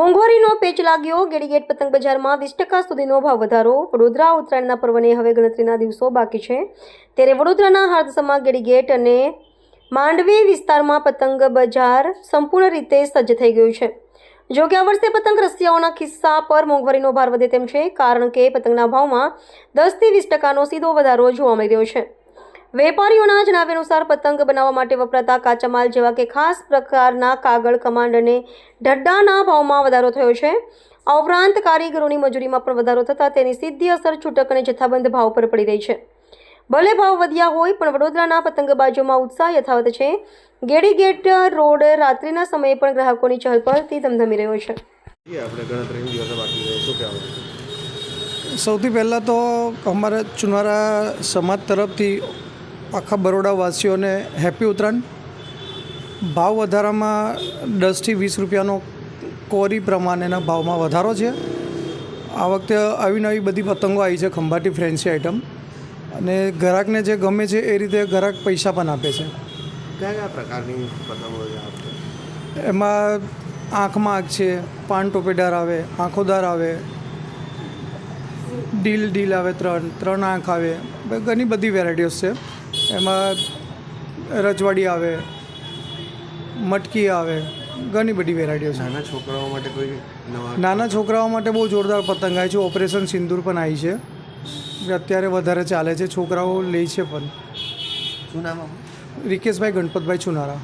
મોંઘવારીનો patch લાગ્યો. ગેડીગેટ પતંગ બજારમાં વીસ ટકા સુધીનો ભાવ વધારો. વડોદરા ઉત્તરાયણના પર્વને હવે ગણતરીના દિવસો બાકી છે. ત્યારે વડોદરાના હાર્દસમાં ગેડીગેટ અને માંડવી વિસ્તારમાં પતંગ બજાર સંપૂર્ણ રીતે સજ્જ થઈ ગયું છે. જો કે આ વર્ષે પતંગ રસિયાઓના ખિસ્સા પર મોંઘવારીનો ભાર વધે તેમ છે, કારણ કે પતંગના ભાવમાં દસથી વીસ ટકાનો સીધો વધારો જોવા મળી રહ્યો છે. વેપારીઓના જણાવ્યા અનુસાર પતંગ બનાવવા માટે વપરાતા કાચા માલ જેવા કે ખાસ પ્રકારના કાગળ કમાંડ અને ઢડ્ડાના ભાવમાં વધારો થયો છે. આ ઉપરાંત કારીગરોની મજૂરીમાં પણ વધારો થતાં તેની સીધી અસર છૂટક અને જથ્થાબંધ ભાવ પર પડી રહી છે. ભલે ભાવ વધ્યા હોય પણ વડોદરાના પતંગબાજોમાં ઉત્સાહ યથાવત છે. ગેડી ગેટ રોડ રાત્રિના સમયે પણ ગ્રાહકોની ચહલપહલથી ધમધમી રહ્યો છે? સૌથી પહેલાં તો અમારા ચુનારા સમાજ તરફથી આખા બરોડાવાસીઓને હેપી ઉત્તરાયણ. ભાવ વધારામાં દસથી વીસ રૂપિયાનો કોરી પ્રમાણેના ભાવમાં વધારો છે. આ વખતે આવી નવી બધી પતંગો આવી છે ખંભાટી ફ્રેન્સી આઇટમ અને ગ્રાહકને જે ગમે છે એ રીતે ગ્રાહક પૈસા પણ આપે છે. કયા કયા પ્રકારની પતંગો એમાં આંખમાં આંખ છે પાન ટોપેદાર આવે આંખોદાર આવે ડીલ ડીલ આવે ત્રણ ત્રણ આંખ આવે ઘણી બધી વેરાયટીઓ છે. એમાં રજવાડી આવે મટકી આવે ઘણી બધી વેરાયટીઓ છે. નાના છોકરાઓ માટે કોઈ નાના છોકરાઓ માટે બહુ જોરદાર પતંગ આવી છે. ઓપરેશન સિંદૂર પણ આવી છે. અત્યારે વધારે ચાલે છે. છોકરાઓ લે છે પણ. શું નામ રિકેશભાઈ ગણપતભાઈ ચુનારા.